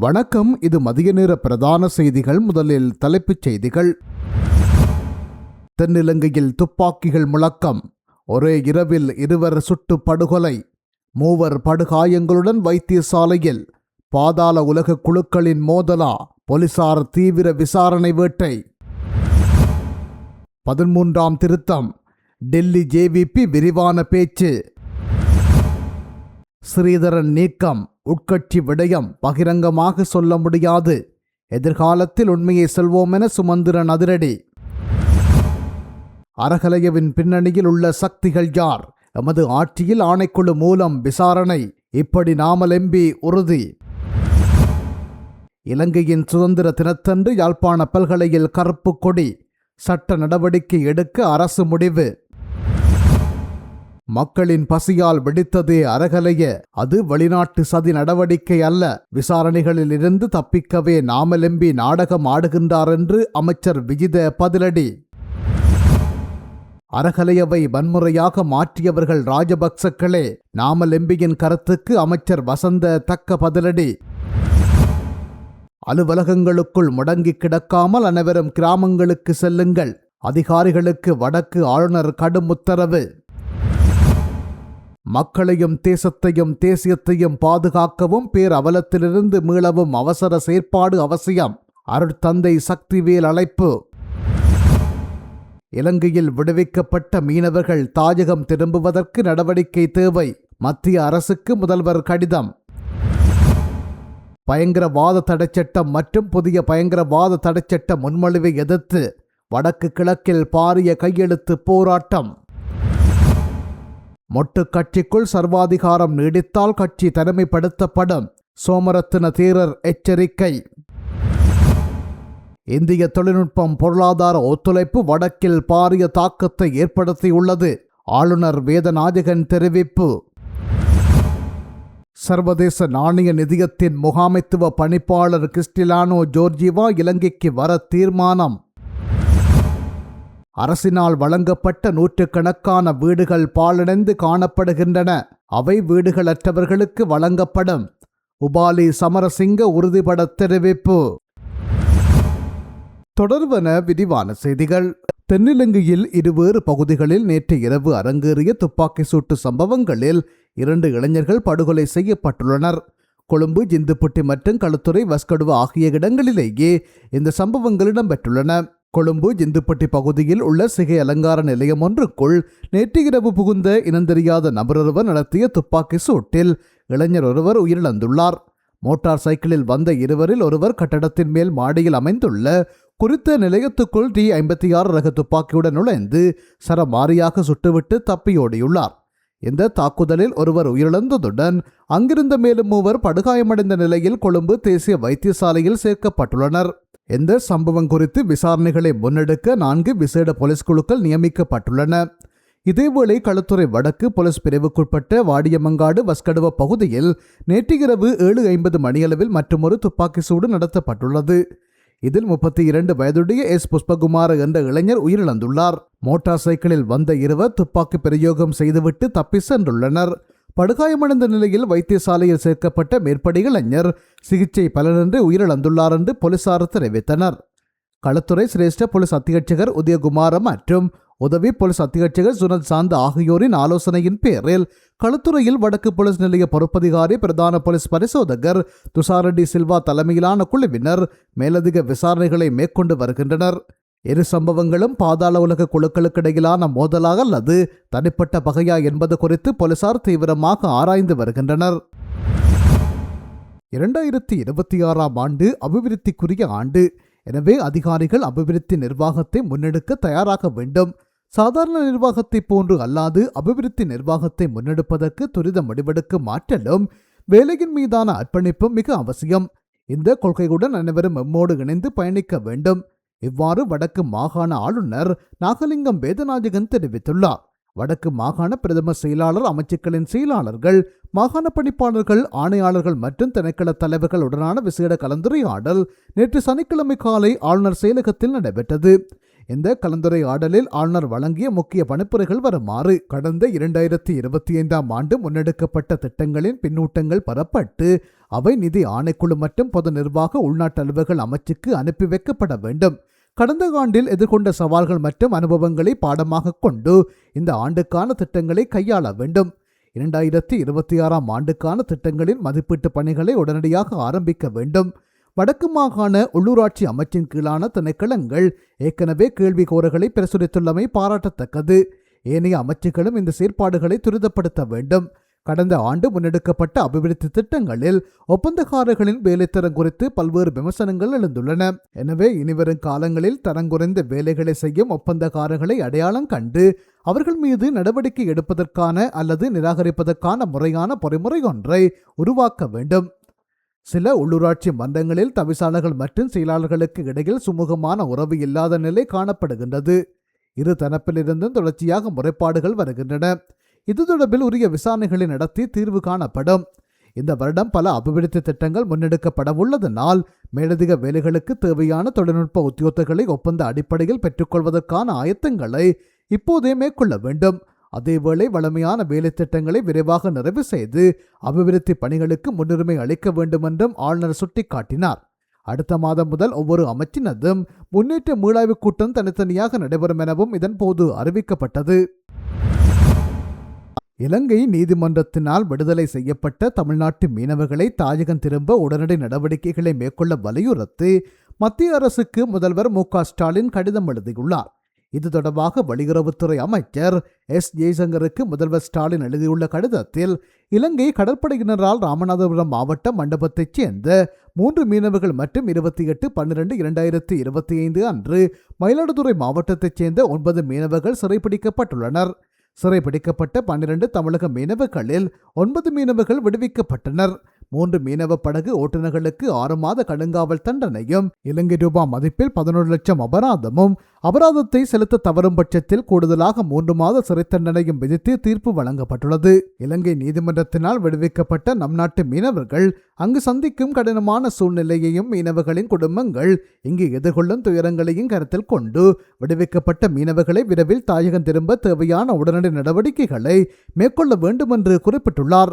வணக்கம். இது மதிய நேர பிரதான செய்திகள். முதலில் தலைப்புச் செய்திகள். தென்னிலங்கையில் துப்பாக்கிகள் முழக்கம். ஒரே இரவில் இருவர் சுட்டு படுகொலை. மூவர் படுகாயங்களுடன் வைத்தியசாலையில். பாதாள உலக குழுக்களின் மோதலா. போலீசார் தீவிர விசாரணை வேட்டை. பதிமூன்றாம் திருத்தம். டெல்லி ஜேவிபி விரிவான பேச்சு. ஸ்ரீதரன் நீக்கம். உட்கட்சி விடயம் பகிரங்கமாக சொல்ல முடியாது. எதிர்காலத்தில் உண்மையை சொல்வோம் என சுமந்திரன் அதிரடி. அரகலையவின் பின்னணியில் உள்ள சக்திகள் யார்? எமது ஆட்சியில் ஆணைக்குழு மூலம் விசாரணை. இப்படி நாமல் எம்பி உறுதி. இலங்கையின் சுதந்திர தினத்தன்று யாழ்ப்பாண பல்கலையில் கருப்பு கொடி. சட்ட நடவடிக்கை எடுக்க அரசு முடிவு. மக்களின் பசியால் வெடித்ததே அரகலைய அது வெளிநாட்டு சதி நடவடிக்கை அல்ல. விசாரணைகளில் இருந்து தப்பிக்கவே நாமலெம்பி நாடகம் ஆடுகின்றார் என்று அமைச்சர் விஜித பதிலடி. அரகலையவை வன்முறையாக மாற்றியவர்கள் ராஜபக்சக்களே நாமலெம்பியின் கருத்துக்கு அமைச்சர் வசந்த தக்க பதிலடி. அலுவலகங்களுக்குள் முடங்கி கிடக்காமல் அனைவரும் கிராமங்களுக்கு செல்லுங்கள். அதிகாரிகளுக்கு வடக்கு ஆளுநர் கடும் உத்தரவு. மக்களையும் தேசத்தையும் தேசியத்தையும் பாதுகாக்கவும் பேர் அவலத்திலிருந்து மீளவும் அவசர செயற்பாடு அவசியம். அருட்தந்தை சக்திவேல் அழைப்பு. இலங்கையில் விடுவிக்கப்பட்ட மீனவர்கள் தாயகம் திரும்புவதற்கு நடவடிக்கை தேவை. மத்திய அரசுக்கு முதல்வர் கடிதம். பயங்கரவாத தடைச்சட்டம் மற்றும் புதிய பயங்கரவாத தடைச்சட்ட முன்மொழிவை எதிர்த்து வடக்கு கிழக்கில் பாரிய கையெழுத்து போராட்டம். மொட்டு கட்சிக்குள் சர்வாதிகாரம் நீடித்தால் கட்சி தனிமைப்படுத்தப்படும். சோமரத்தின தீரர் எச்சரிக்கை. இந்திய தொழில்நுட்பம் பொருளாதார ஒத்துழைப்பு வடக்கில் பாரிய தாக்கத்தை ஏற்படுத்தியுள்ளது. ஆளுநர் வேதநாயகன் தெரிவிப்பு. சர்வதேச நாணய நிதியத்தின் முகாமைத்துவ பணிப்பாளர் கிறிஸ்டிலானோ ஜோர்ஜிவா இலங்கைக்கு வர தீர்மானம். அரசினால் வழங்கப்பட்ட நூற்றுக்கணக்கான வீடுகள் பாலடைந்து காணப்படுகின்றன. அவை வீடுகளற்றவர்களுக்கு வழங்கப்படும். உபாலி சமரசிங்க உறுதிபட தெரிவிப்பு. தொடர்வன விரிவான செய்திகள். தென்னிலங்கையில் இருவேறு பகுதிகளில் நேற்று இரவு அரங்கேறிய துப்பாக்கி சூட்டு சம்பவங்களில் இரண்டு இளைஞர்கள் படுகொலை செய்யப்பட்டுள்ளனர். கொழும்பு ஜிந்துப்பட்டி மற்றும் களுத்துறை வஸ்கடுவா ஆகிய இடங்களிலேயே இந்த சம்பவங்கள் இடம்பெற்றுள்ளன. கொழும்பு ஜிந்துப்பட்டி பகுதியில் உள்ள சிகை அலங்கார நிலையம் ஒன்றுக்குள் நேற்று இரவு புகுந்த இனந்தெரியாத நபரொருவர் நடத்திய துப்பாக்கி சூட்டில் இளைஞர் ஒருவர் உயிரிழந்துள்ளார். மோட்டார் சைக்கிளில் வந்த இருவரில் ஒருவர் கட்டடத்தின் மேல் மாடியில் அமைந்துள்ள குறித்த நிலையத்துக்குள் டி ஐம்பத்தி ஆறு ரக துப்பாக்கியுடன் நுழைந்து சரமாரியாக சுட்டுவிட்டு தப்பியோடியுள்ளார். இந்த தாக்குதலில் ஒருவர் உயிரிழந்ததுடன் அங்கிருந்த மேலும் மூவர் படுகாயமடைந்த நிலையில் கொழும்பு தேசிய வைத்தியசாலையில் சேர்க்கப்பட்டுள்ளனர். இந்த சம்பவம் குறித்து விசாரணைகளை முன்னெடுக்க நான்கு விசேட போலீஸ் குழுக்கள் நியமிக்கப்பட்டுள்ளன. இதேவேளை களுத்துறை வடக்கு போலீஸ் பிரிவுக்குட்பட்ட வாடியமங்காடு வஸ்கடுவ பகுதியில் நேற்று இரவு ஏழு ஐம்பது மணியளவில் மற்றொரு துப்பாக்கி சூடு நடத்தப்பட்டுள்ளது. இதில் முப்பத்தி இரண்டு வயதுடைய எஸ். புஷ்பகுமார் என்ற இளைஞர் உயிரிழந்துள்ளார். மோட்டார் சைக்கிளில் வந்த இருவர் துப்பாக்கி பிரயோகம் செய்துவிட்டு தப்பி சென்றுள்ளனர். படுகாயமடைந்த நிலையில் வைத்தியசாலையில் சேர்க்கப்பட்ட மேற்படி இளைஞர் சிகிச்சை பலனின்றி உயிரிழந்துள்ளார் என்று போலீசார் தெரிவித்தனர். களத்துறை சிரேஷ்ட போலீஸ் அத்தியட்சகர் உதயகுமார மற்றும் உதவி போலீஸ் அத்தியட்சகர் சுனத் சாந்த ஆகியோரின் ஆலோசனையின் பேரில் களுத்துறையில் வடக்கு போலீஸ் நிலைய பொறுப்பதிகாரி பிரதான போலீஸ் பரிசோதகர் துஷாரெட்டி சில்வா தலைமையிலான குழுவினர் மேலதிக விசாரணைகளை மேற்கொண்டு வருகின்றனர். இரு சம்பவங்களும் பாதாள உலக குழுக்களுக்கிடையிலான மோதலாக அல்லது தனிப்பட்ட பகையா என்பது குறித்து போலீசார் தீவிரமாக ஆராய்ந்து வருகின்றனர். இரண்டாயிரத்தி இருபத்தி ஆறாம் ஆண்டு அபிவிருத்திக்குரிய ஆண்டு. எனவே அதிகாரிகள் அபிவிருத்தி நிர்வாகத்தை முன்னெடுக்க தயாராக வேண்டும். சாதாரண நிர்வாகத்தை போன்று அல்லாது அபிவிருத்தி நிர்வாகத்தை முன்னெடுப்பதற்கு துரித முடிவெடுக்கும் ஆற்றலும் வேலையின் மீதான அர்ப்பணிப்பும் மிக அவசியம். இந்த கொள்கையுடன் அனைவரும் எம்மோடு இணைந்து பயணிக்க வேண்டும். இவ்வாறு வடக்கு மாகாண ஆளுநர் நாகலிங்கம் வேதநாயகன் தெரிவித்துள்ளார். வடக்கு மாகாண பிரதம செயலாளர் அமைச்சுக்களின் செயலாளர்கள் மாகாண பணிப்பாளர்கள் ஆணையாளர்கள் மற்றும் திணைக்கள தலைவர்கள் உடனான விசேட கலந்துரையாடல் நேற்று சனிக்கிழமை காலை ஆளுநர் செயலகத்தில் நடைபெற்றது. இந்த கலந்துரையாடலில் ஆளுநர் வழங்கிய முக்கிய பணிப்புரைகள் வருமாறு கடந்த இரண்டாயிரத்தி இருபத்தி ஐந்தாம் ஆண்டு முன்னெடுக்கப்பட்ட திட்டங்களின் பின்னூட்டங்கள் பெறப்பட்டு அவை நிதி ஆணைக்குழு மற்றும் பொது நிர்வாக உள்நாட்டு அலுவல்கள் அமைச்சுக்கு அனுப்பி வைக்கப்பட வேண்டும். கடந்த ஆண்டில் எதிர்கொண்ட சவால்கள் மற்றும் அனுபவங்களை பாடமாக கொண்டு இந்த ஆண்டுக்கான திட்டங்களை கையாள வேண்டும். இரண்டாயிரத்தி இருபத்தி ஆறாம் ஆண்டுக்கான திட்டங்களின் மதிப்பீட்டு பணிகளை உடனடியாக ஆரம்பிக்க வேண்டும். வடக்கு மாகாண உள்ளூராட்சி அமைச்சின் கீழான திணைக்களங்கள் ஏற்கனவே கேள்வி கேள்விகோரல்களை பிரசுரித்துள்ளமை பாராட்டத்தக்கது. ஏனைய அமைச்சுகளும் இந்த செயற்பாடுகளை துரிதப்படுத்த வேண்டும். கடந்த ஆண்டு முன்னெடுக்கப்பட்ட அபிவிருத்தி திட்டங்களில் ஒப்பந்தக்காரர்களின் வேலைத்தரம் குறித்து பல்வேறு விமர்சனங்கள் எழுந்துள்ளன. எனவே இனிவரும் காலங்களில் தரங்குறைந்த வேலைகளை செய்யும் ஒப்பந்தக்காரர்களை அடையாளம் கண்டு அவர்கள் மீது நடவடிக்கை எடுப்பதற்கான அல்லது நிராகரிப்பதற்கான முறையான பொறிமுறை ஒன்றை உருவாக்க வேண்டும். சில உள்ளூராட்சி மன்றங்களில் தவிசாளர்கள் மற்றும் செயலாளர்களுக்கு இடையில் சுமூகமான உறவு இல்லாத நிலை காணப்படுகின்றது. இரு தரப்பிலிருந்தும் தொடர்ச்சியாக முறைப்பாடுகள் வருகின்றன. இது தொடர்பில் உரிய விசாரணைகளை நடத்தி தீர்வு காணப்படும். இந்த வருடம் பல அபிவிருத்தி திட்டங்கள் முன்னெடுக்கப்பட உள்ளதனால் மேலதிக வேலைகளுக்கு தேவையான தொழில்நுட்ப உத்தியோகங்களை ஒப்பந்த அடிப்படையில் பெற்றுக்கொள்வதற்கான ஆயத்தங்களை இப்போதே மேற்கொள்ள வேண்டும். அதேவேளை வளமையான வேலை திட்டங்களை விரைவாக நிறைவு செய்து அபிவிருத்தி பணிகளுக்கு முன்னுரிமை அளிக்க வேண்டும் என்றும் ஆளுநர் சுட்டிக்காட்டினார். அடுத்த மாதம் முதல் ஒவ்வொரு அமைச்சினதும் முன்னேற்ற மீளாய்வு கூட்டம் தனித்தனியாக நடைபெறும் எனவும் இதன்போது அறிவிக்கப்பட்டது. இலங்கை நீதிமன்றத்தினால் விடுதலை செய்யப்பட்ட தமிழ்நாட்டு மீனவர்களை தாயகம் திரும்ப உடனடி நடவடிக்கைகளை மேற்கொள்ள வலியுறுத்தி மத்திய அரசுக்கு முதல்வர் மு ஸ்டாலின் கடிதம் எழுதியுள்ளார். இது தொடர்பாக வெளியுறவுத்துறை அமைச்சர் எஸ். ஜெய்சங்கருக்கு முதல்வர் ஸ்டாலின் எழுதியுள்ள கடிதத்தில் இலங்கை கடற்படையினரால் ராமநாதபுரம் மாவட்ட மண்டபத்தைச் சேர்ந்த மூன்று மீனவர்கள் மற்றும் இருபத்தி எட்டு பன்னிரண்டு இரண்டாயிரத்தி இருபத்தி ஐந்து அன்று மயிலாடுதுறை மாவட்டத்தைச் சேர்ந்த ஒன்பது மீனவர்கள் சிறைப்பிடிக்கப்பட்டுள்ளனர் சிறைபிடிக்கப்பட்ட பன்னிரண்டு தமிழக மீனவர்களில் ஒன்பது மீனவர்கள் விடுவிக்கப்பட்டனர். மூன்று மீனவ படகு ஓட்டுநர்களுக்கு ஆறு மாத கடுங்காவல் தண்டனையும் இலங்கை ரூபா மதிப்பில் பதினொரு லட்சம் அபராதமும் அபராதத்தை செலுத்த தவறும் பட்சத்தில் கூடுதலாக மூன்று மாத சிறை தண்டனையும் விதித்து தீர்ப்பு வழங்கப்பட்டுள்ளது. இலங்கை நீதிமன்றத்தினால் விடுவிக்கப்பட்ட நம் நாட்டு மீனவர்கள் அங்கு சந்திக்கும் கடினமான சூழ்நிலையையும் மீனவர்களின் குடும்பங்கள் இங்கு எதிர்கொள்ளும் துயரங்களையும் கருத்தில் கொண்டு விடுவிக்கப்பட்ட மீனவர்களை விரைவில் தாயகம் திரும்ப தேவையான உடனடி நடவடிக்கைகளை மேற்கொள்ள வேண்டும் என்று குறிப்பிட்டுள்ளார்.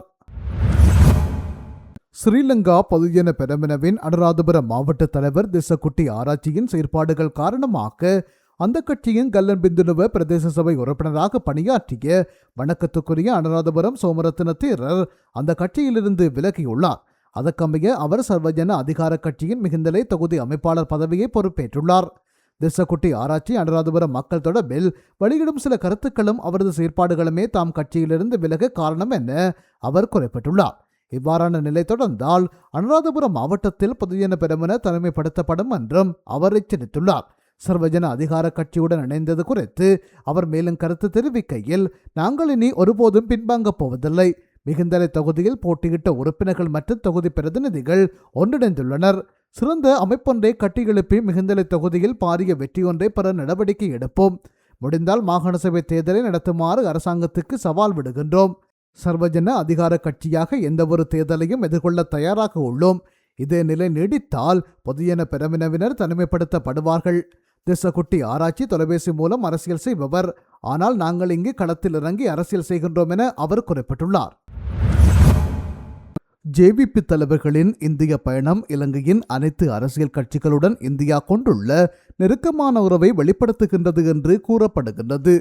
ஸ்ரீலங்கா பொதுஜன பெரமனவின் அனுராதபுரம் மாவட்ட தலைவர் திசக்குட்டி ஆராய்ச்சியின் செயற்பாடுகள் காரணமாக அந்த கட்சியின் கல்லன் பிந்துணுவ பிரதேச சபை உறுப்பினராக பணியாற்றிய வணக்கத்துக்குரிய அனுராதபுரம் சோமரத்ன தேரர் அந்த கட்சியிலிருந்து விலகியுள்ளார். அதற்கமைய அவர் சர்வஜன அதிகார கட்சியின் மிகுந்தலை தொகுதி அமைப்பாளர் பதவியை பொறுப்பேற்றுள்ளார். திசக்குட்டி ஆராய்ச்சி அனுராதபுரம் மக்கள் தொடர்பில் வெளியிடும் சில கருத்துக்களும் அவரது செயற்பாடுகளுமே தாம் கட்சியிலிருந்து விலக காரணம் என அவர் குறிப்பிட்டுள்ளார். இவ்வாறான நிலை தொடர்ந்தால் அனுராதபுரம் மாவட்டத்தில் பொதுஜன பெருமன தனிமைப்படுத்தப்படும் என்றும் அவர் எச்சரித்துள்ளார். சர்வஜன அதிகார கட்சியுடன் இணைந்தது குறித்து அவர் மேலும் கருத்து தெரிவிக்கையில் நாங்கள் இனி ஒருபோதும் பின்வாங்கப் போவதில்லை. மிகுந்தலை தொகுதியில் போட்டியிட்ட உறுப்பினர்கள் மற்றும் தொகுதி பிரதிநிதிகள் ஒன்றிணைந்துள்ளனர். சிறந்த அமைப்பொன்றை கட்டியெழுப்பி மிகுந்தலை தொகுதியில் பாரிய வெற்றியொன்றை பெற நடவடிக்கை எடுப்போம். முடிந்தால் மாகாண சபை தேர்தலை நடத்துமாறு அரசாங்கத்துக்கு சவால் விடுகின்றோம். சர்வஜன அதிகார கட்சியாக எந்தவொரு தேர்தலையும் எதிர்கொள்ள தயாராக உள்ளோம். இதே நிலை நீடித்தால் பொதுஜன பெருமினவினர் தனிமைப்படுத்தப்படுவார்கள். திசக்குட்டி ஆராய்ச்சி தொலைபேசி மூலம் அரசியல் செய்பவர். ஆனால் நாங்கள் இங்கு களத்தில் இறங்கி அரசியல் செய்கின்றோம் என அவர் குறிப்பிட்டுள்ளார். ஜேவிபி தலைவர்களின் இந்திய பயணம் இலங்கையின் அனைத்து அரசியல் கட்சிகளுடன் இந்தியா கொண்டுள்ள நெருக்கமான உறவை வெளிப்படுத்துகின்றது என்று கூறப்படுகின்றது.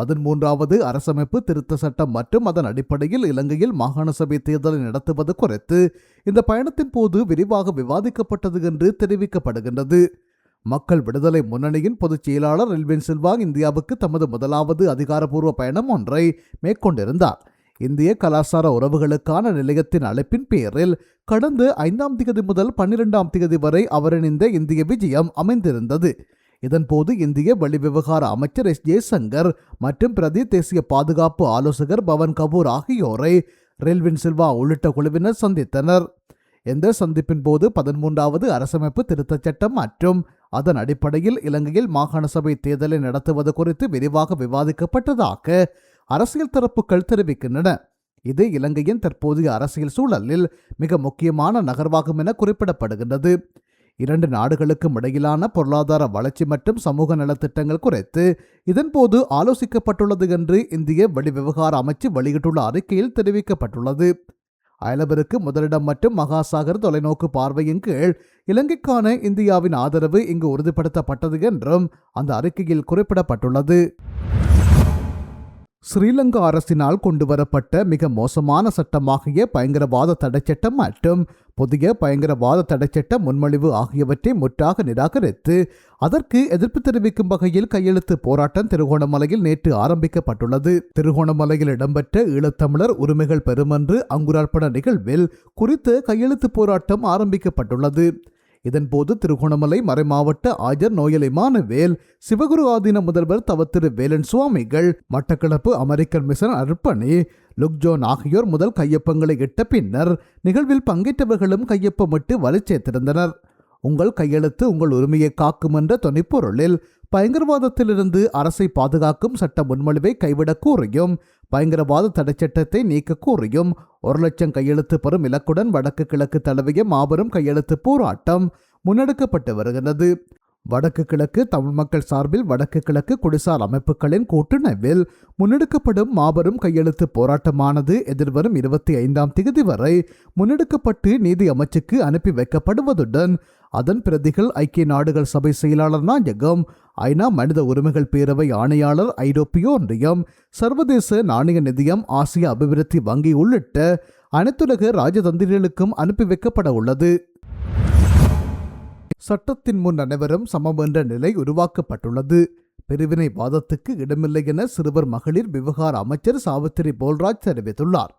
பதிமூன்றாவது அரசமைப்பு திருத்த சட்டம் மற்றும் அதன் அடிப்படையில் இலங்கையில் மாகாண சபை தேர்தலை நடத்துவது குறித்து இந்த பயணத்தின் போது விரிவாக விவாதிக்கப்பட்டது என்று தெரிவிக்கப்படுகின்றது. மக்கள் விடுதலை முன்னணியின் பொதுச் செயலாளர் எல்வின் சில்வா இந்தியாவுக்கு தமது முதலாவது அதிகாரப்பூர்வ பயணம் ஒன்றை மேற்கொண்டிருந்தார். இந்திய கலாச்சார உறவுகளுக்கான நிலையத்தின் அழைப்பின் பேரில் கடந்த ஐந்தாம் திகதி முதல் பன்னிரெண்டாம் திகதி வரை அவரின் இந்த இந்திய விஜயம் அமைந்திருந்தது. இதன்போது இந்திய வெளிவிவகார அமைச்சர் எஸ். ஜெய்சங்கர் மற்றும் பிரதி தேசிய பாதுகாப்பு ஆலோசகர் பவன் கபூர் ஆகியோரை ரெல்வின் சில்வா உள்ளிட்ட குழுவினர் சந்தித்தனர். இந்த சந்திப்பின் போது பதிமூன்றாவது அரசமைப்பு திருத்தச் சட்டம் மற்றும் அதன் அடிப்படையில் இலங்கையில் மாகாண சபை தேர்தலை நடத்துவது குறித்து விரிவாக விவாதிக்கப்பட்டதாக அரசியல் தரப்புகள் தெரிவிக்கின்றன. இது இலங்கையின் தற்போதைய அரசியல் சூழலில் மிக முக்கியமான நகர்வாகும் என குறிப்பிடப்படுகின்றது. இரண்டு நாடுகளுக்கும் இடையிலான பொருளாதார வளர்ச்சி மற்றும் சமூக நலத்திட்டங்கள் குறித்து இதன்போது ஆலோசிக்கப்பட்டுள்ளது என்று இந்திய வெளிவிவகார அமைச்சு வெளியிட்டுள்ள அறிக்கையில் தெரிவிக்கப்பட்டுள்ளது. அயலபருக்கு முதலிடம் மற்றும் மகாசாகர் தொலைநோக்கு பார்வையின் கீழ் இலங்கைக்கான இந்தியாவின் ஆதரவு இங்கு உறுதிப்படுத்தப்பட்டது என்றும் அந்த அறிக்கையில் குறிப்பிடப்பட்டுள்ளது. ஸ்ரீலங்கா அரசினால் கொண்டுவரப்பட்ட மிக மோசமான சட்டமாகிய பயங்கரவாத தடைச்சட்டம் மற்றும் புதிய பயங்கரவாத தடைச்சட்ட முன்மொழிவு ஆகியவற்றை முற்றாக நிராகரித்து அதற்கு எதிர்ப்பு தெரிவிக்கும் வகையில் கையெழுத்து போராட்டம் திருகோணமலையில் நேற்று ஆரம்பிக்கப்பட்டுள்ளது. திருகோணமலையில் இடம்பெற்ற ஈழத்தமிழர் உரிமைகள் பெருமன்று அங்குரார்ப்பண நிகழ்வில் குறித்த கையெழுத்து போராட்டம் ஆரம்பிக்கப்பட்டுள்ளது. இதன்போது திருகோணமலை மறைமாவட்ட ஆஜர் நோயல் வேல் சிவகுரு ஆதீன முதல்வர் தவத்திரு வேலன் சுவாமிகள் மட்டக்களப்பு அமெரிக்கன் மிஷன் அர்ப்பணி லுக்ஜோன் ஆகியோர் முதல் கையொப்பங்களை இட்ட பின்னர் நிகழ்வில் பங்கேற்றவர்களும் கையொப்பமிட்டு வலி சேர்த்திருந்தனர் உங்கள் கையெழுத்து உங்கள் உரிமையை காக்கும் என்ற துணைப்பொருளில் பயங்கரவாதத்திலிருந்து அரசை பாதுகாக்கும் சட்ட முன்மொழிவை கைவிடக் கோரியும் பயங்கரவாத தடைச்சட்டத்தை நீக்க கோரியும் ஒரு லட்சம் கையெழுத்து பெறும் இலக்குடன் வடக்கு கிழக்கு தழுவிய மாபெரும் கையெழுத்து போராட்டம் முன்னெடுக்கப்பட்டு வருகிறது வடக்கு கிழக்கு தமிழ் மக்கள் சார்பில் வடக்கு கிழக்கு குடிசார் அமைப்புகளின் கூட்டுணர்வில் முன்னெடுக்கப்படும் மாபெரும் கையெழுத்து போராட்டமானது எதிர்வரும் இருபத்தி ஐந்தாம் தேதி வரை முன்னெடுக்கப்பட்டு நீதி அமைச்சுக்கு அனுப்பி வைக்கப்படுவதுடன் அதன் பிரதிகள் ஐக்கிய நாடுகள் சபை செயலாளர் நாயகம் ஐநா மனித உரிமைகள் பேரவை ஆணையாளர் ஐரோப்பிய ஒன்றியம் சர்வதேச நாணய நிதியம் ஆசிய அபிவிருத்தி வங்கி உள்ளிட்ட அனைத்துலக ராஜதந்திரிகளுக்கும் அனுப்பி வைக்கப்பட உள்ளது. சட்டத்தின் முன் அனைவரும் சமம் என்ற நிலை உருவாக்கப்பட்டுள்ளது. பிரிவினைவாதத்துக்கு இடமில்லை என சிறுவர் மகளிர் விவகார அமைச்சர் சாவித்திரி போல்ராஜ் தெரிவித்துள்ளார்.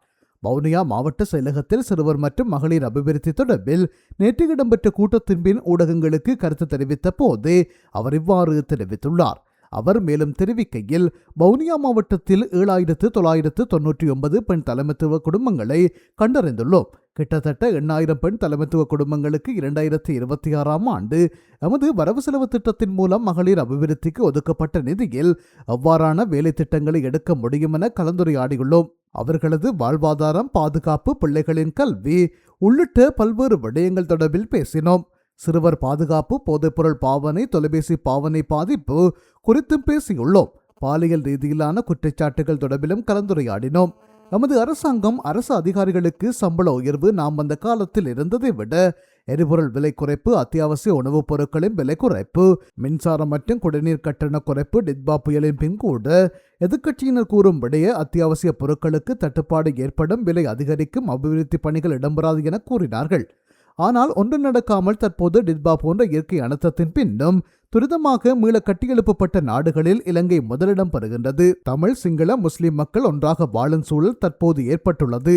வவுனியா மாவட்ட செயலகத்தில் சிறுவர் மற்றும் மகளிர் அபிவிருத்தி தொடர்பில் நேற்று இடம்பெற்ற கூட்டத்தின் பின் ஊடகங்களுக்கு கருத்து தெரிவித்த போது அவர் இவ்வாறு தெரிவித்துள்ளார். அவர் மேலும் தெரிவிக்கையில் வவுனியா மாவட்டத்தில் ஏழாயிரத்து தொள்ளாயிரத்து தொன்னூற்றி ஒன்பது பெண் தலைமைத்துவ குடும்பங்களை கண்டறிந்துள்ளோம். கிட்டத்தட்ட எண்ணாயிரம் பெண் தலைமைத்துவ குடும்பங்களுக்கு இரண்டாயிரத்தி இருபத்தி ஆறாம் ஆண்டு எமது வரவு செலவு திட்டத்தின் மூலம் மகளிர் அபிவிருத்திக்கு ஒதுக்கப்பட்ட நிதியில் அவ்வாறான வேலை திட்டங்களை எடுக்க முடியும் என கலந்துரையாடியுள்ளோம். அவர்களது வாழ்வாதாரம் பாதுகாப்பு பிள்ளைகளின் கல்வி உள்ளிட்ட பல்வேறு விடயங்கள் தொடர்பில் பேசினோம். சிறுவர் பாதுகாப்பு போதைப்பொருள் பாவனை தொலைபேசி பாவனை பாதிப்பு குறித்தும் பேசியுள்ளோம். பாலியல் ரீதியிலான குற்றச்சாட்டுகள் தொடர்பிலும் கலந்துரையாடினோம். நமது அரசாங்கம் அரசு அதிகாரிகளுக்கு சம்பள உயர்வு நாம் வந்த காலத்தில் இருந்ததை விட எரிபொருள் விலை குறைப்பு அத்தியாவசிய உணவுப் பொருட்களின் விலை குறைப்பு மின்சாரம் மற்றும் குடிநீர் கட்டண குறைப்பு டிட்பா புயலின் பின் கூட எதிர்க்கட்சியினர் கூறும் அத்தியாவசிய பொருட்களுக்கு தட்டுப்பாடு ஏற்படும் விலை அதிகரிக்கும் அபிவிருத்தி பணிகள் இடம்பெறாது என கூறினார்கள். ஆனால் ஒன்று நடக்காமல் தற்போது டிட்பா போன்ற இயற்கை அனர்த்தத்தின் பின்னும் துரிதமாக மீள கட்டியெழுப்பப்பட்ட நாடுகளில் இலங்கை முதலிடம் பெறுகின்றது. தமிழ் சிங்கள முஸ்லிம் மக்கள் ஒன்றாக வாழும் சூழல் தற்போது ஏற்பட்டுள்ளது.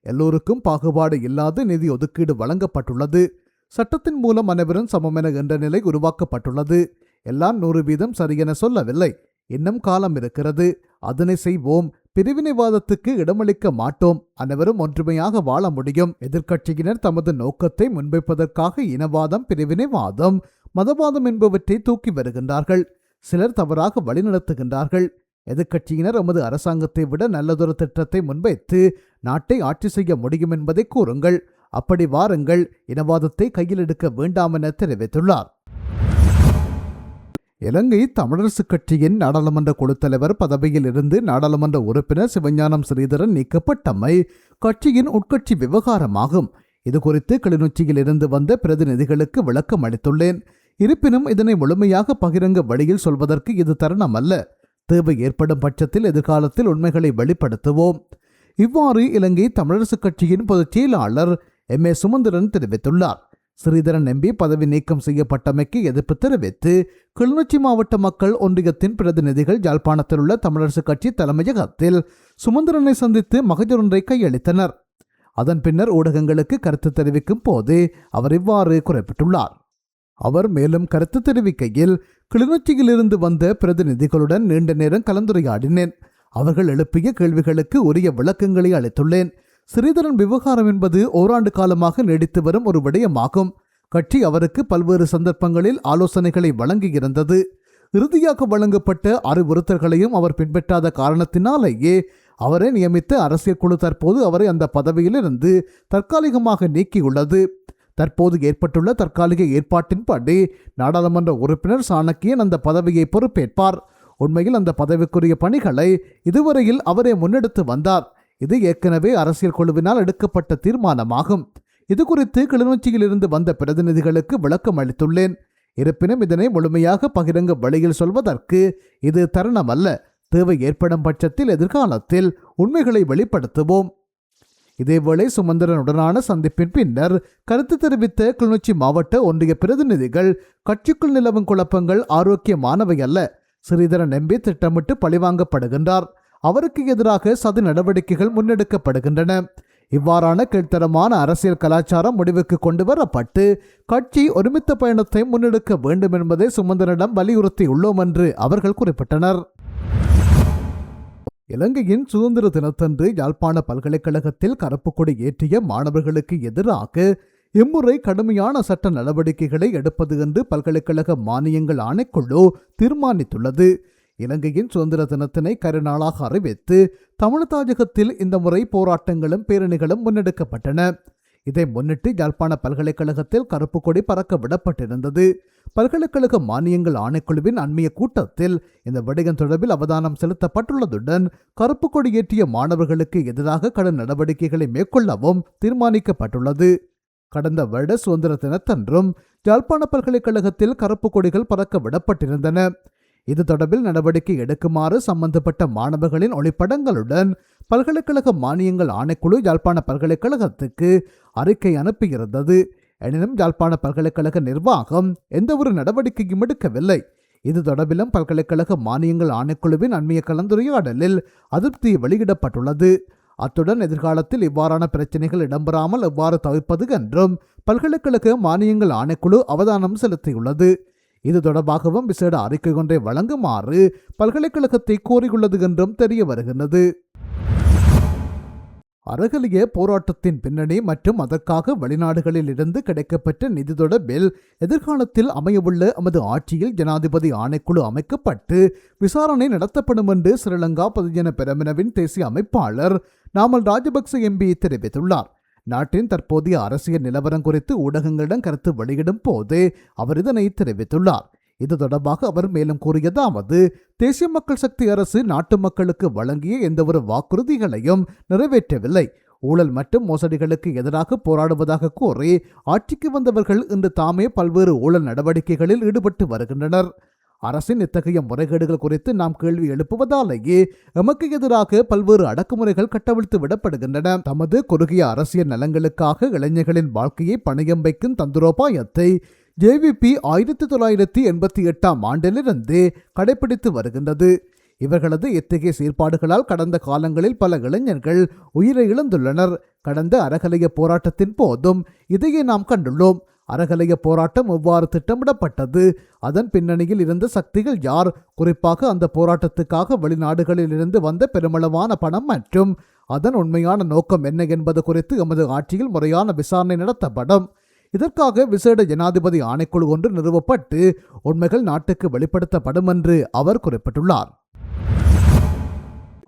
எல்லோருக்கும் பாகுபாடு இல்லாத நிதி ஒதுக்கீடு வழங்கப்பட்டுள்ளது. சட்டத்தின் மூலம் அனைவரும் சமமென என்ற நிலை உருவாக்கப்பட்டுள்ளது. எல்லாம் நூறு வீதம் சரியென சொல்லவில்லை. இன்னும் காலம் இருக்கிறது. அதனை செய்வோம். பிரிவினைவாதத்துக்கு இடமளிக்க மாட்டோம். அனைவரும் ஒன்றுமையாக வாழ முடியும். எதிர்க்கட்சியினர் தமது நோக்கத்தை முன்வைப்பதற்காக இனவாதம் பிரிவினைவாதம் மதவாதம் என்பவற்றை தூக்கி வருகின்றார்கள். சிலர் தவறாக வழிநடத்துகின்றார்கள். எதிர்க்கட்சியினர் எமது அரசாங்கத்தை விட நல்லதொரு திட்டத்தை முன்வைத்து நாட்டை ஆட்சி செய்ய முடியும் என்பதை கூறுங்கள். அப்படி வாருங்கள். இனவாதத்தை கையில் எடுக்க வேண்டாம் என தெரிவித்துள்ளார். இலங்கை தமிழரசுக் கட்சியின் நாடாளுமன்ற குழுத் தலைவர் பதவியில் இருந்து நாடாளுமன்ற உறுப்பினர் சிவஞானம் ஸ்ரீதரன் நீக்கப்பட்டமை கட்சியின் உட்கட்சி விவகாரமாகும். இதுகுறித்து கிளிநொச்சியில் இருந்து வந்த பிரதிநிதிகளுக்கு விளக்கம் அளித்துள்ளேன். இருப்பினும் இதனை முழுமையாக பகிரங்க வழியில் சொல்வதற்கு இது தருணம் அல்ல தேவை ஏற்படும் பட்சத்தில் எதிர்காலத்தில் உண்மைகளை வெளிப்படுத்துவோம். இவ்வாறு இலங்கை தமிழரசுக் கட்சியின் பொதுச் செயலாளர் எம் ஏ சுமந்திரன் தெரிவித்துள்ளார். ஸ்ரீதரன் எம்பி பதவி நீக்கம் செய்யப்பட்டமைக்கு எதிர்ப்பு தெரிவித்து கிளிநொச்சி மாவட்ட மக்கள் ஒன்றியத்தின் பிரதிநிதிகள் யாழ்ப்பாணத்தில் உள்ள தமிழரசுக் கட்சி தலைமையகத்தில் சுமந்திரனை சந்தித்து மகஜரொன்றை கையளித்தனர். அதன் பின்னர் ஊடகங்களுக்கு கருத்து தெரிவிக்கும் போது அவர் இவ்வாறு குறிப்பிட்டுள்ளார். அவர் மேலும் கருத்து தெரிவிக்கையில் கிளிநொச்சியிலிருந்து வந்த பிரதிநிதிகளுடன் நீண்ட நேரம் கலந்துரையாடினேன். அவர்கள் எழுப்பிய கேள்விகளுக்கு உரிய விளக்கங்களை அளித்துள்ளேன். ஸ்ரீதரன் விவகாரம் என்பது ஓராண்டு காலமாக நீடித்து வரும் ஒரு விடயமாகும். கட்சி அவருக்கு பல்வேறு சந்தர்ப்பங்களில் ஆலோசனைகளை வழங்கியிருந்தது. இறுதியாக வழங்கப்பட்ட அறிவுறுத்தல்களையும் அவர் பின்பற்றாத காரணத்தினாலேயே அவரை நியமித்த அரசியல் குழு தற்போது அவரை அந்த பதவியிலிருந்து தற்காலிகமாக நீக்கியுள்ளது. தற்போது ஏற்பட்டுள்ள தற்காலிக ஏற்பாட்டின்படி நாடாளுமன்ற உறுப்பினர் சாணக்கியன் அந்த பதவியை பொறுப்பேற்பார். உண்மையில் அந்த பதவிக்குரிய பணிகளை இதுவரையில் அவரே முன்னெடுத்து வந்தார். இது ஏற்கனவே அரசியல் குழுவினால் எடுக்கப்பட்ட தீர்மானமாகும். இது குறித்து கிளிநொச்சியிலிருந்து வந்த பிரதிநிதிகளுக்கு விளக்கம் அளித்துள்ளேன். இருப்பினும் இதனை முழுமையாக பகிரங்க வழியில் சொல்வதற்கு இது தருணமல்ல. தேவை ஏற்படும் பட்சத்தில் எதிர்காலத்தில் உண்மைகளை வெளிப்படுத்துவோம். இதேவேளை சுமந்திரனுடனான சந்திப்பின் பின்னர் கருத்து தெரிவித்த கிளிநொச்சி மாவட்ட ஒன்றிய பிரதிநிதிகள் கட்சிக்குள் நிலவும் குழப்பங்கள் ஆரோக்கியமானவை அல்ல. ஸ்ரீதரன் எம்பி திட்டமிட்டு பழிவாங்கப்படுகின்றார். அவருக்கு எதிராக சதி நடவடிக்கைகள் முன்னெடுக்கப்படுகின்றன. இவ்வாறான கீழ்த்தரமான அரசியல் கலாச்சாரம் முடிவுக்கு கொண்டு வரப்பட்டு கட்சி ஒருமித்த பயணத்தை முன்னெடுக்க வேண்டும் என்பதை சுமந்தனிடம் வலியுறுத்தியுள்ளோம் என்று அவர்கள் குறிப்பிட்டனர். இலங்கையின் சுதந்திர தினத்தன்று யாழ்ப்பாண பல்கலைக்கழகத்தில் கருப்பு கொடி ஏற்றிய மாணவர்களுக்கு எதிராக இம்முறை கடுமையான சட்ட நடவடிக்கைகளை எடுப்பது என்று பல்கலைக்கழக மானியங்கள் ஆணைக்குழு தீர்மானித்துள்ளது. இலங்கையின் சுதந்திர தினத்தினை கருநாளாக அறிவித்து தமிழ் தாஜகத்தில் இந்த முறை போராட்டங்களும் பேரணிகளும் முன்னெடுக்கப்பட்டன. இதை முன்னிட்டு யாழ்ப்பாண பல்கலைக்கழகத்தில் கருப்பு கொடி பறக்க விடப்பட்டிருந்தது. பல்கலைக்கழக மானியங்கள் ஆணைக்குழுவின் அண்மைய கூட்டத்தில் இந்த விடயம் தொடர்பில் அவதானம் செலுத்தப்பட்டுள்ளதுடன் கருப்பு கொடி ஏற்றிய மாணவர்களுக்கு எதிராக கடும் நடவடிக்கைகளை மேற்கொள்ளவும் தீர்மானிக்கப்பட்டுள்ளது. கடந்த வருட சுதந்திர தினத்தன்றும் யாழ்ப்பாண பல்கலைக்கழகத்தில் கருப்பு கொடிகள் பறக்க விடப்பட்டிருந்தன. இது தொடர்பில் நடவடிக்கை எடுக்குமாறு சம்பந்தப்பட்ட மாணவர்களின் ஒளிப்படங்களுடன் பல்கலைக்கழக மானியங்கள் ஆணைக்குழு யாழ்ப்பாண பல்கலைக்கழகத்துக்கு அறிக்கை அனுப்பியிருந்தது. எனினும் யாழ்ப்பாண பல்கலைக்கழக நிர்வாகம் எந்தவொரு நடவடிக்கையும் எடுக்கவில்லை. இது தொடர்பிலும் பல்கலைக்கழக மானியங்கள் ஆணைக்குழுவின் அண்மைய கலந்துரையாடலில் அதிருப்தி வெளியிடப்பட்டுள்ளது. அத்துடன் எதிர்காலத்தில் இவ்வாறான பிரச்சனைகள் இடம்பெறாமல் எவ்வாறு தவிர்ப்பது என்றும் பல்கலைக்கழக மானியங்கள் ஆணைக்குழு அவதானம் செலுத்தியுள்ளது. இது தொடர்பாகவும் விசேட அறிக்கை ஒன்றை வழங்குமாறு பல்கலைக்கழகத்தை கோரியுள்ளது என்றும் தெரிய வருகின்றது. அறகலிய போராட்டத்தின் பின்னணி மற்றும் அதற்காக வெளிநாடுகளில் இருந்து கிடைக்கப்பட்ட நிதி தொடர்பில் எதிர்காலத்தில் அமையவுள்ள நமது ஆட்சியில் ஜனாதிபதி ஆணைக்குழு அமைக்கப்பட்டு விசாரணை நடத்தப்படும் என்று ஸ்ரீலங்கா பொதுஜன பெரமினவின் தேசிய அமைப்பாளர் நாமல் ராஜபக்ச எம்பி தெரிவித்துள்ளார். நாட்டின் தற்போதைய அரசியல் நிலவரம் குறித்து ஊடகங்களிடம் கருத்து வெளியிடும் போது அவர் இதனை தெரிவித்துள்ளார். இது தொடர்பாக அவர் மேலும் கூறியதாவது தேசிய மக்கள் சக்தி அரசு நாட்டு மக்களுக்கு வழங்கிய எந்தவொரு வாக்குறுதிகளையும் நிறைவேற்றவில்லை. ஊழல் மற்றும் மோசடிகளுக்கு எதிராக போராடுவதாக கூறி ஆட்சிக்கு வந்தவர்கள் இன்று தாமே பல்வேறு ஊழல் நடவடிக்கைகளில் ஈடுபட்டு வருகின்றனர். அரசின் இத்தகைய முறைகேடுகள் குறித்து நாம் கேள்வி எழுப்புவதாலேயே எமக்கு எதிராக பல்வேறு அடக்குமுறைகள் கட்டவிழ்த்து விடப்படுகின்றன. தமது குறுகிய அரசியல் நலங்களுக்காக இளைஞர்களின் வாழ்க்கையை பணயம் வைக்கும் தந்திரோபாயத்தை ஜேவிபி ஆயிரத்தி தொள்ளாயிரத்தி எண்பத்தி எட்டாம் ஆண்டிலிருந்து கடைபிடித்து வருகின்றது. இவர்களது இத்தகைய செயற்பாடுகளால் கடந்த காலங்களில் பல இளைஞர்கள் உயிரை இழந்துள்ளனர். கடந்த அறகலைய போராட்டத்தின் போதும் இதையே நாம் கண்டுள்ளோம். அறகலைய போராட்டம் எவ்வாறு திட்டமிடப்பட்டது? அதன் பின்னணியில் இருந்த சக்திகள் யார்? குறிப்பாக அந்த போராட்டத்துக்காக வெளிநாடுகளில் இருந்து வந்த பெருமளவான பணம் மற்றும் அதன் உண்மையான நோக்கம் என்ன என்பது குறித்து எமது ஆட்சியில் முறையான விசாரணை நடத்தப்படும். இதற்காக விசேட ஜனாதிபதி ஆணைக்குழு ஒன்று நிறுவப்பட்டு உண்மைகள் நாட்டுக்கு வெளிப்படுத்தப்படும் என்று அவர் குறிப்பிட்டுள்ளார்.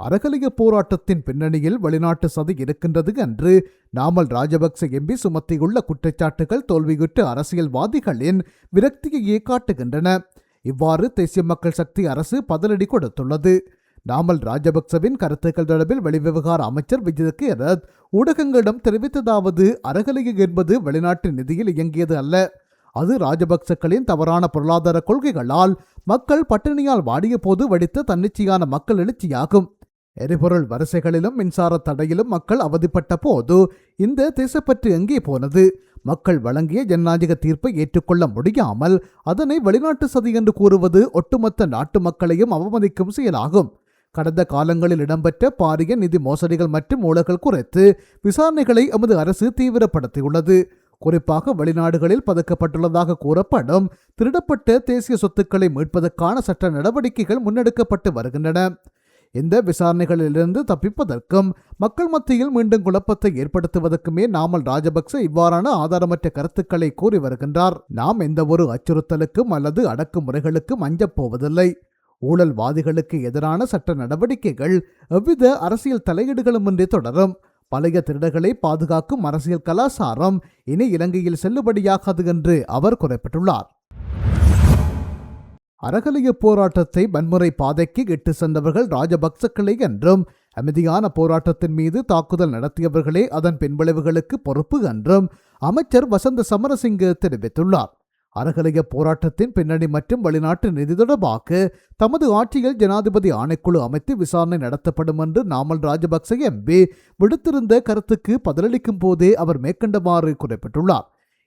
அறகலிய போராட்டத்தின் பின்னணியில் வெளிநாட்டு சதி இருக்கின்றது என்று நாமல் ராஜபக்ச எம்பி சுமத்தியுள்ள குற்றச்சாட்டுகள் தோல்வியுற்ற அரசியல்வாதிகளின் விரக்தியையே காட்டுகின்றன இவ்வாறு தேசிய மக்கள் சக்தி அரசு பதிலடி கொடுத்துள்ளது. நாமல் ராஜபக்சவின் கருத்துக்கள் தொடர்பில் வெளிவிவகார அமைச்சர் விஜயக்கு கேரத் ஊடகங்களிடம் தெரிவித்ததாவது அறகலிய என்பது வெளிநாட்டு நிதியில் இயங்கியது அல்ல. அது ராஜபக்சக்களின் தவறான பொருளாதார கொள்கைகளால் மக்கள் பட்டினியால் வாடிய போது வடித்த தன்னிச்சையான மக்கள் எழுச்சியாகும். எரிபொருள் வரிசைகளிலும் மின்சார தடையிலும் மக்கள் அவதிப்பட்ட போது இந்த தேசப்பற்று எங்கே போனது? மக்கள் வழங்கிய ஜனநாயக தீர்ப்பை ஏற்றுக்கொள்ள முடியாமல் அதனை வெளிநாட்டு சதி என்று கூறுவது ஒட்டுமொத்த நாட்டு மக்களையும் அவமதிக்கும் செயலாகும். கடந்த காலங்களில் இடம்பெற்ற பாரிய நிதி மோசடிகள் மற்றும் ஊழல்கள் குறித்து விசாரணைகளை எமது அரசு தீவிரப்படுத்தியுள்ளது. குறிப்பாக வெளிநாடுகளில் பதுக்கப்பட்டுள்ளதாக கூறப்படும் திருடப்பட்ட தேசிய சொத்துக்களை மீட்பதற்கான சட்ட நடவடிக்கைகள் முன்னெடுக்கப்பட்டு வருகின்றன. இந்த விசாரணைகளிலிருந்து தப்பிப்பதற்கும் மக்கள் மத்தியில் மீண்டும் குழப்பத்தை ஏற்படுத்துவதற்குமே நாமல் ராஜபக்ச இவ்வாறான ஆதாரமற்ற கருத்துக்களை கூறி வருகின்றார். நாம் எந்த ஒரு அச்சுறுத்தலுக்கும் அல்லது அடக்குமுறைகளுக்கும் அஞ்சப் போவதில்லை. ஊழல்வாதிகளுக்கு எதிரான சட்ட நடவடிக்கைகள் எவ்வித அரசியல் தலையீடுகளுமின்றி தொடரும். பழைய திருடர்களை பாதுகாக்கும் அரசியல் கலாசாரம் இனி இலங்கையில் செல்லுபடியாகாது என்று அவர் குறிப்பிட்டுள்ளார். அறகலிய போராட்டத்தை வன்முறை பாதைக்கு இட்டு சென்றவர்கள் ராஜபக்சக்களே என்றும் அமைதியான போராட்டத்தின் மீது தாக்குதல் நடத்தியவர்களே அதன் பின்விளைவுகளுக்கு பொறுப்பு என்றும் அமைச்சர் வசந்த சமரசிங்க தெரிவித்துள்ளார். அறகலைய போராட்டத்தின் பின்னணி மற்றும் வெளிநாட்டு நிதி தொடர்பாக தமது ஆட்சியில் ஜனாதிபதி ஆணைக்குழு அமைத்து விசாரணை நடத்தப்படும் என்று நாமல் ராஜபக்ச எம்பி விடுத்திருந்த கருத்துக்கு பதிலளிக்கும் போதே அவர் மேற்கண்டவாறு குறிப்பிட்டுள்ளார்.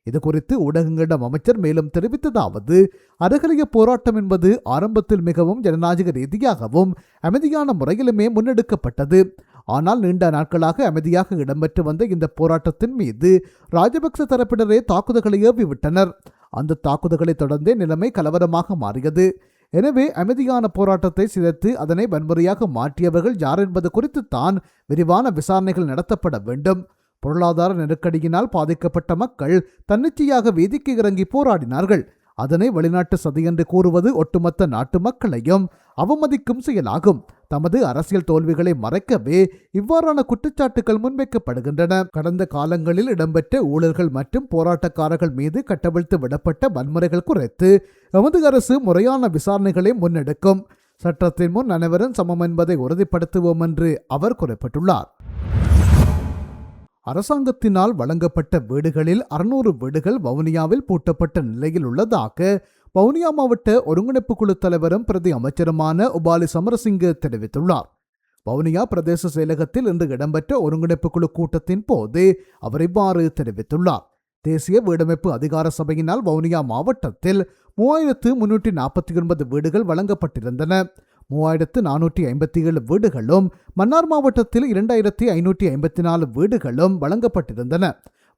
இது குறித்து ஊடகங்களிடம் அமைச்சர் மேலும் தெரிவித்ததாவது அருகலைய போராட்டம் என்பது ஆரம்பத்தில் மிகவும் ஜனநாயக ரீதியாகவும் அமைதியான முறையிலுமே முன்னெடுக்கப்பட்டது. ஆனால் நீண்ட நாட்களாக அமைதியாக இடம்பெற்று வந்த இந்த போராட்டத்தின் மீது ராஜபக்ச தரப்பினரே தாக்குதல்களை ஏவிவிட்டனர். அந்த தாக்குதல்களை தொடர்ந்தே நிலைமை கலவரமாக மாறியது. எனவே அமைதியான போராட்டத்தை சிதைத்து அதனை வன்முறையாக மாற்றியவர்கள் யார் என்பது குறித்து தான் விரிவான விசாரணைகள் நடத்தப்பட வேண்டும். பொருளாதார நெருக்கடியினால் பாதிக்கப்பட்ட மக்கள் தன்னிச்சையாக வீதிக்கு இறங்கி போராடினார்கள். அதனை வெளிநாட்டு சதி என்று கூறுவது ஒட்டுமொத்த நாட்டு மக்களையும் அவமதிக்கும் செயலாகும். தமது அரசியல் தோல்விகளை மறைக்கவே இவ்வாறான குற்றச்சாட்டுகள் முன்வைக்கப்படுகின்றன. கடந்த காலங்களில் இடம்பெற்ற ஊழல்கள் மற்றும் போராட்டக்காரர்கள் மீது கட்டவிழ்த்து விடப்பட்ட வன்முறைகள் குறித்து எமது அரசு முறையான விசாரணைகளை முன்னெடுக்கும். சட்டத்தின் முன் அனைவரும் சமம் என்பதை உறுதிப்படுத்துவோம் என்று அவர் குறிப்பிட்டுள்ளார். அரசாங்கத்தினால் வழங்கப்பட்ட வீடுகளில் அறுநூறு வீடுகள் வவுனியாவில் பூட்டப்பட்ட நிலையில் உள்ளதாக வவுனியா மாவட்ட ஒருங்கிணைப்பு குழு தலைவரும் பிரதி அமைச்சருமான உபாலி சமரசிங்க தெரிவித்துள்ளார். வவுனியா பிரதேச செயலகத்தில் இன்று இடம்பெற்ற ஒருங்கிணைப்பு குழு கூட்டத்தின் போது அவர் இவ்வாறு தெரிவித்துள்ளார். தேசிய வீடமைப்பு அதிகார சபையினால் வவுனியா மாவட்டத்தில் மூவாயிரத்து முன்னூற்றி நாற்பத்தி ஒன்பது வீடுகள் வழங்கப்பட்டிருந்தன. மூவாயிரத்து நானூற்றி ஐம்பத்தி ஏழு வீடுகளும் மன்னார் மாவட்டத்தில் இரண்டாயிரத்தி ஐநூற்றி ஐம்பத்தி நாலு வீடுகளும் வழங்கப்பட்டிருந்தன.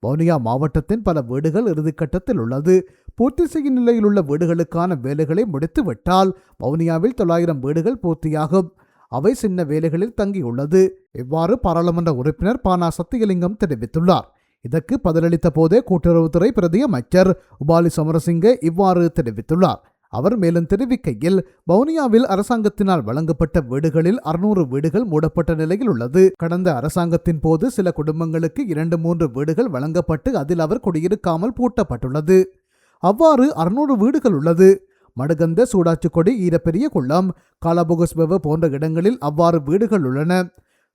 வவுனியா மாவட்டத்தின் பல வீடுகள் இறுதிக்கட்டத்தில் உள்ளது. பூர்த்தி செய்யும் நிலையில் உள்ள வீடுகளுக்கான வேலைகளை முடித்துவிட்டால் வவுனியாவில் தொள்ளாயிரம் வீடுகள் பூர்த்தியாகும். அவை சின்ன வேலைகளில் தங்கியுள்ளது. இவ்வாறு பாராளுமன்ற உறுப்பினர் பானா சத்தியலிங்கம் தெரிவித்துள்ளார். இதற்கு பதிலளித்த போதே கூட்டுறவுத்துறை பிரதி அமைச்சர் உபாலி சமரசிங்க இவ்வாறு தெரிவித்துள்ளார். அவர் மேலும் தெரிவிக்கையில் வவுனியாவில் அரசாங்கத்தினால் வழங்கப்பட்ட வீடுகளில் அறுநூறு வீடுகள் மூடப்பட்ட நிலையில் உள்ளது. கடந்த அரசாங்கத்தின் போது சில குடும்பங்களுக்கு இரண்டு மூன்று வீடுகள் வழங்கப்பட்டு அதில் அவர் குடியிருக்காமல் பூட்டப்பட்டுள்ளது. அவ்வாறு அறுநூறு வீடுகள் உள்ளது. மடுகந்த சூடாச்சுக்கொடி ஈரப்பெரிய குளம் காலாபுகஸ்பெவ போன்ற இடங்களில் அவ்வாறு வீடுகள் உள்ளன.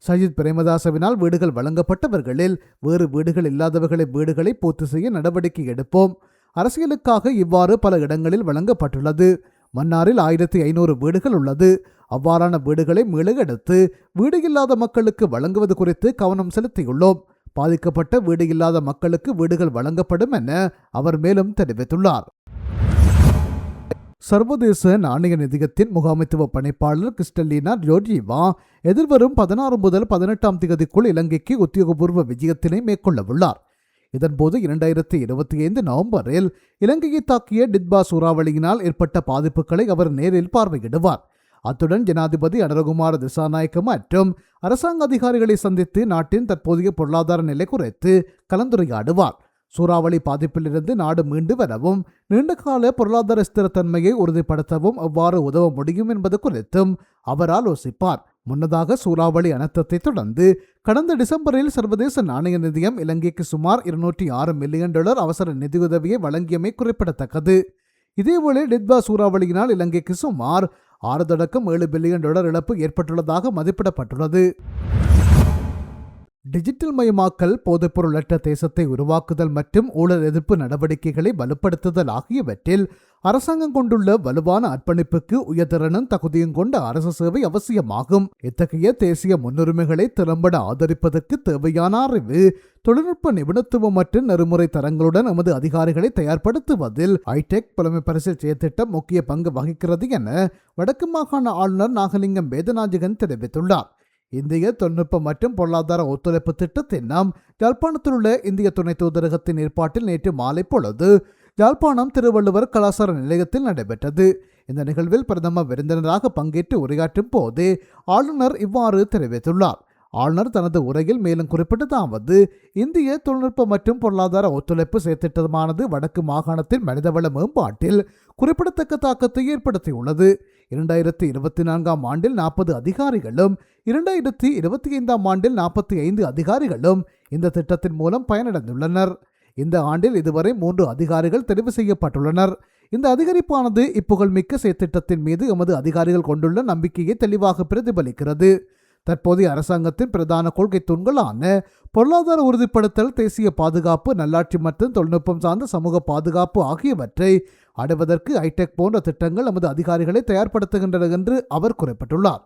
சஜித் பிரேமதாசவினால் வீடுகள் வழங்கப்பட்டவர்களில் வேறு வீடுகள் இல்லாதவர்களை வீடுகளை பூர்த்தி செய்ய நடவடிக்கை எடுப்போம். அரசியலுக்காக இவ்வாறு பல இடங்களில் வழங்கப்பட்டுள்ளது. மன்னாரில் ஆயிரத்தி ஐநூறு வீடுகள் உள்ளது. அவ்வாறான வீடுகளை மிளகெடுத்து வீடு இல்லாத மக்களுக்கு வழங்குவது குறித்து கவனம் செலுத்தியுள்ளோம். பாதிக்கப்பட்ட வீடு இல்லாத மக்களுக்கு வீடுகள் வழங்கப்படும் என அவர் மேலும் தெரிவித்துள்ளார். சர்வதேச நாணய நிதியத்தின் முகாமைத்துவ பணிப்பாளர் கிறிஸ்டலீனா ஜோர்ஜிவா எதிர்வரும் பதினாறு முதல் பதினெட்டாம் தேதிக்குள் இலங்கைக்கு உத்தியோகபூர்வ விஜயத்தினை மேற்கொள்ளவுள்ளார். இதன்போது இரண்டாயிரத்தி இருபத்தி ஐந்து நவம்பரில் இலங்கையை தாக்கிய டிட்பா சூறாவளியினால் ஏற்பட்ட பாதிப்புகளை அவர் நேரில் பார்வையிடுவார். அத்துடன் ஜனாதிபதி அனரகுமார் திசாநாயக்க மற்றும் அரசாங்க அதிகாரிகளை சந்தித்து நாட்டின் தற்போதைய பொருளாதார நிலை குறித்து கலந்துரையாடுவார். சூறாவளி பாதிப்பிலிருந்து நாடு மீண்டு வரவும் நீண்டகால பொருளாதார ஸ்திரத்தன்மையை உறுதிப்படுத்தவும் எவ்வாறு உதவ முடியும் என்பது குறித்தும் அவர் ஆலோசிப்பார் முன்னதாக சூறாவளி அனர்த்தத்தை தொடர்ந்து கடந்த டிசம்பரில் சர்வதேச நாணய நிதியம் இலங்கைக்கு சுமார் இருநூற்றி ஆறு மில்லியன் டாலர் அவசர நிதியுதவியை வழங்கியமை குறிப்பிடத்தக்கது. இதேவேளை டிட்பா சூறாவளியினால் இலங்கைக்கு சுமார் ஆறு தொடக்கம் ஏழு பில்லியன் டாலர் இழப்பு ஏற்பட்டுள்ளதாக மதிப்பிடப்பட்டுள்ளது. டிஜிட்டல் மயமாக்கல் போதைப்பொருளற்ற தேசத்தை உருவாக்குதல் மற்றும் ஊழல் எதிர்ப்பு நடவடிக்கைகளை வலுப்படுத்துதல் ஆகியவற்றில் அரசாங்கம் கொண்டுள்ள வலுவான அர்ப்பணிப்புக்கு உயர்திறனும் தகுதியும் கொண்ட அரசு சேவை அவசியமாகும். இத்தகைய தேசிய முன்னுரிமைகளை திறம்பட ஆதரிப்பதற்கு தேவையான அறிவு தொழில்நுட்ப நிபுணத்துவம் மற்றும் நெறிமுறை தரங்களுடன் நமது அதிகாரிகளை தயார்படுத்துவதில் ஐடெக் புலமை பரிசில் செயற்திட்டம் முக்கிய பங்கு வகிக்கிறது என வடக்கு மாகாண ஆளுநர் நாகலிங்கம் வேதநாயகன் தெரிவித்துள்ளார். இந்திய தொழில்நுட்ப மற்றும் பொருளாதார ஒத்துழைப்பு திட்டத்தின் நாம் யாழ்ப்பாணத்தில் உள்ள இந்திய துணை தூதரகத்தின் ஏற்பாட்டில் நேற்று மாலை பொழுது யாழ்ப்பாணம் திருவள்ளுவர் கலாசார நிலையத்தில் நடைபெற்றது. இந்த நிகழ்வில் பிரதமர் விருந்தினராக பங்கேற்று உரையாற்றும் போதே ஆளுநர் இவ்வாறு தெரிவித்துள்ளார். ஆளுநர் தனது உரையில் மேலும் குறிப்பிட்டதாவது இந்திய தொழில்நுட்ப மற்றும் பொருளாதார ஒத்துழைப்பு செயற்திட்டமானது வடக்கு மாகாணத்தின் மனிதவள மேம்பாட்டில் குறிப்பிடத்தக்க தாக்கத்தை ஏற்படுத்தியுள்ளது. இரண்டாயிரத்தி இருபத்தி நான்காம் ஆண்டில் நாற்பது அதிகாரிகளும் இரண்டாயிரத்தி இருபத்தி ஐந்தாம் ஆண்டில் நாற்பத்தி ஐந்து அதிகாரிகளும் இந்த திட்டத்தின் மூலம் பயனடைந்துள்ளனர். இந்த ஆண்டில் இதுவரை மூன்று அதிகாரிகள் தெரிவு செய்யப்பட்டுள்ளனர். இந்த அதிகரிப்பானது இப்புகழ்மிக்க செயற்திட்டத்தின் மீது எமது அதிகாரிகள் கொண்டுள்ள நம்பிக்கையை தெளிவாக பிரதிபலிக்கிறது. தற்போதைய அரசாங்கத்தின் பிரதான கொள்கை தூண்களான பொருளாதார உறுதிப்படுத்தல் தேசிய பாதுகாப்பு நல்லாட்சி மற்றும் தொழில்நுட்பம் சார்ந்த சமூக பாதுகாப்பு ஆகியவற்றை அடைவதற்கு ஐடெக் போன்ற திட்டங்கள் நமது அதிகாரிகளை தயார்படுத்துகின்றன என்று அவர் குறிப்பிட்டுள்ளார்.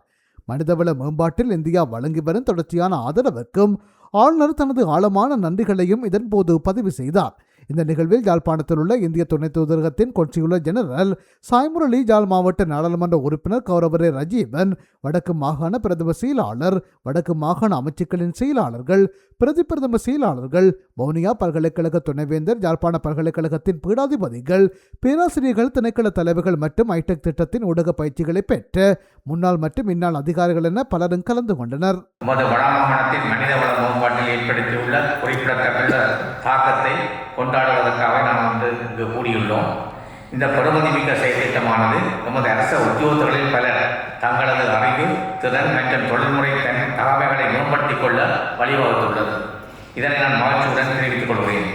மனிதவள மேம்பாட்டில் இந்தியா வழங்கி வரும் தொடர்ச்சியான ஆதரவுக்கும் ஆளுநர் தனது ஆழமான நன்றிகளையும் இதன்போது பதிவு செய்தார். இந்த நிகழ்வில் யாழ்ப்பாணத்தில் உள்ள இந்திய துணை தூதரகத்தின் கொச்சியுள்ள ஜெனரல் சாய்முரளி ஜாழ் மாவட்ட நாடாளுமன்ற உறுப்பினர் கௌரவரே ரஜீவன் வடக்கு மாகாண பிரதம செயலாளர் வடக்கு மாகாண அமைச்சுக்களின் செயலாளர்கள் பிரதி பிரதம செயலாளர்கள் வவுனியா பல்கலைக்கழக துணைவேந்தர் யாழ்ப்பாண பல்கலைக்கழகத்தின் பீடாதிபதிகள் பேராசிரியர்கள் திணைக்கள தலைவர்கள் மற்றும் ஐடெக் திட்டத்தின் ஊடக பயிற்சிகளை பெற்ற முன்னாள் மற்றும் இந்நாள் அதிகாரிகள் என பலரும் கலந்து கொண்டனர். நமது வடமாகாணத்தின் மனிதவள மேம்பாட்டில் ஏற்படுத்தியுள்ள குறிப்பிடத்தக்க தாக்கத்தை கொண்டாடுவதற்காக நாம் வந்து இங்கு கூடியுள்ளோம். இந்த பெருமதிமிக்க செயற்திட்டமானது நமது அரச உத்தியோகத்தர்களில் பலர் தங்களது அறிவு திறன் மற்றும் தொழில்முறை தன் தலைமைகளை மேம்படுத்திக் கொள்ள வழிவகுத்துள்ளது. இதனை நான் மகிழ்ச்சியுடன் தெரிவித்துக் கொள்கிறேன்.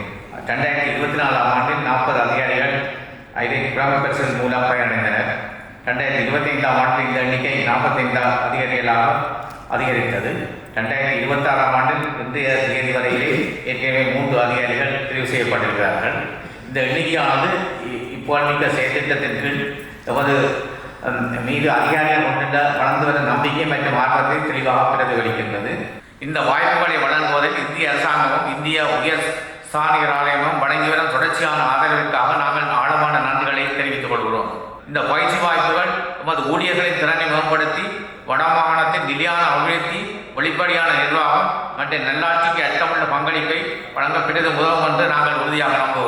ரெண்டாயிரத்தி இருபத்தி நாலாம் ஆண்டில் நாற்பது அதிகாரிகள் இதை கிராமப்பரிசன் மூலம் பயனடைந்தனர். ரெண்டாயிரத்தி இருபத்தி ஐந்தாம் ஆண்டில் இந்த எண்ணிக்கை நாற்பத்தைந்து அதிகாரிகளாக அதிகரித்தது. ரெண்டாயிரத்தி இருபத்தாறாம் ஆண்டில் இன்றைய தேதி வரையிலே ஏற்கனவே மூன்று அதிகாரிகள் தெரிவு செய்யப்பட்டிருக்கிறார்கள். இந்த எண்ணிக்கையானது இ- இப்போதைய செயற்திட்டத்தின் கீழ் எமது மீது அதிகாரிகள் கொண்டுள்ள வளர்ந்து வரும் நம்பிக்கை மற்றும் ஆர்வத்தை தெளிவாக பிரதிபலிக்கின்றது. இந்த வாய்ப்புகளை வழங்குவதில் இந்திய அரசாங்கமும் இந்திய உயர் ஸ்தானிகர் ஆலயமும் வழங்கி வரும் தொடர்ச்சியான ஆதரவிற்காக நாங்கள் ஆழமான நன்றிகளை தெரிவித்துக் கொள்கிறோம். இந்த பயிற்சி வாய்ப்புகள் நமது ஊழியர்களின் திறனை மேம்படுத்தி வடமாகாணத்தின் நிலையான அபிவிருத்தி வெளிப்படையான நிர்வாகம் மற்றும் நல்லாட்சிக்கு அர்த்தமுள்ள பங்களிப்பை வழங்க பெரிதும் உதவும் என்று நாங்கள் உறுதியாக நம்புவோம்